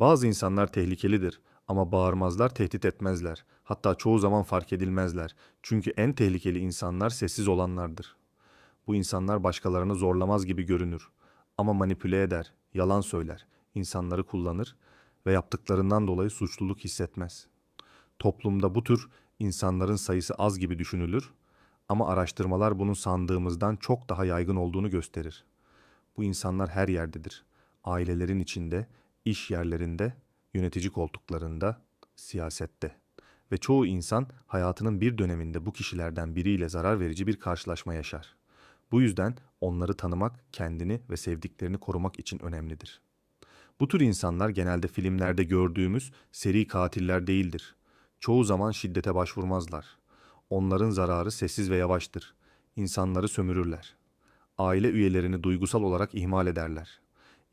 Bazı insanlar tehlikelidir ama bağırmazlar, tehdit etmezler. Hatta çoğu zaman fark edilmezler. Çünkü en tehlikeli insanlar sessiz olanlardır. Bu insanlar başkalarını zorlamaz gibi görünür ama manipüle eder, yalan söyler, insanları kullanır ve yaptıklarından dolayı suçluluk hissetmez. Toplumda bu tür insanların sayısı az gibi düşünülür ama araştırmalar bunun sandığımızdan çok daha yaygın olduğunu gösterir. Bu insanlar her yerdedir. Ailelerin içinde, iş yerlerinde, yönetici koltuklarında, siyasette. Ve çoğu insan hayatının bir döneminde bu kişilerden biriyle zarar verici bir karşılaşma yaşar. Bu yüzden onları tanımak, kendini ve sevdiklerini korumak için önemlidir. Bu tür insanlar genelde filmlerde gördüğümüz seri katiller değildir. Çoğu zaman şiddete başvurmazlar. Onların zararı sessiz ve yavaştır. İnsanları sömürürler. Aile üyelerini duygusal olarak ihmal ederler.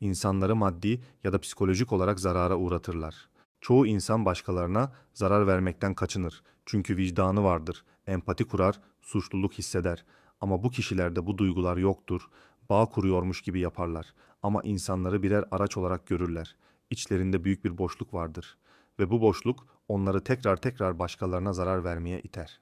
İnsanları maddi ya da psikolojik olarak zarara uğratırlar. Çoğu insan başkalarına zarar vermekten kaçınır. Çünkü vicdanı vardır, empati kurar, suçluluk hisseder. Ama bu kişilerde bu duygular yoktur. Bağ kuruyormuş gibi yaparlar. Ama insanları birer araç olarak görürler. İçlerinde büyük bir boşluk vardır. Ve bu boşluk onları tekrar tekrar başkalarına zarar vermeye iter.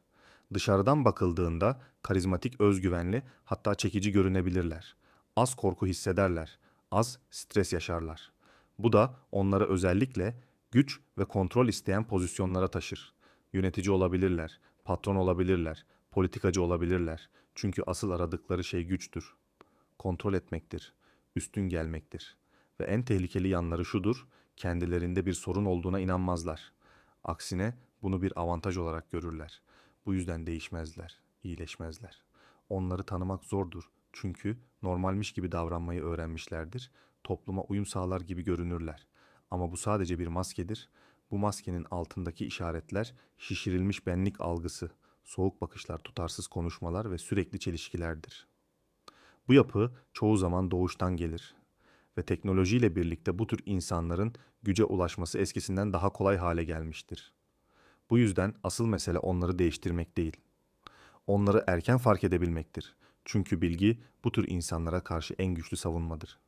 Dışarıdan bakıldığında karizmatik, özgüvenli, hatta çekici görünebilirler. Az korku hissederler, az stres yaşarlar. Bu da onları özellikle güç ve kontrol isteyen pozisyonlara taşır. Yönetici olabilirler, patron olabilirler, politikacı olabilirler. Çünkü asıl aradıkları şey güçtür. Kontrol etmektir, üstün gelmektir. Ve en tehlikeli yanları şudur, kendilerinde bir sorun olduğuna inanmazlar. Aksine bunu bir avantaj olarak görürler. Bu yüzden değişmezler, iyileşmezler. Onları tanımak zordur. Çünkü normalmiş gibi davranmayı öğrenmişlerdir. Topluma uyum sağlar gibi görünürler. Ama bu sadece bir maskedir. Bu maskenin altındaki işaretler şişirilmiş benlik algısı, soğuk bakışlar, tutarsız konuşmalar ve sürekli çelişkilerdir. Bu yapı çoğu zaman doğuştan gelir ve teknolojiyle birlikte bu tür insanların güce ulaşması eskisinden daha kolay hale gelmiştir. Bu yüzden asıl mesele onları değiştirmek değil. Onları erken fark edebilmektir. Çünkü bilgi bu tür insanlara karşı en güçlü savunmadır.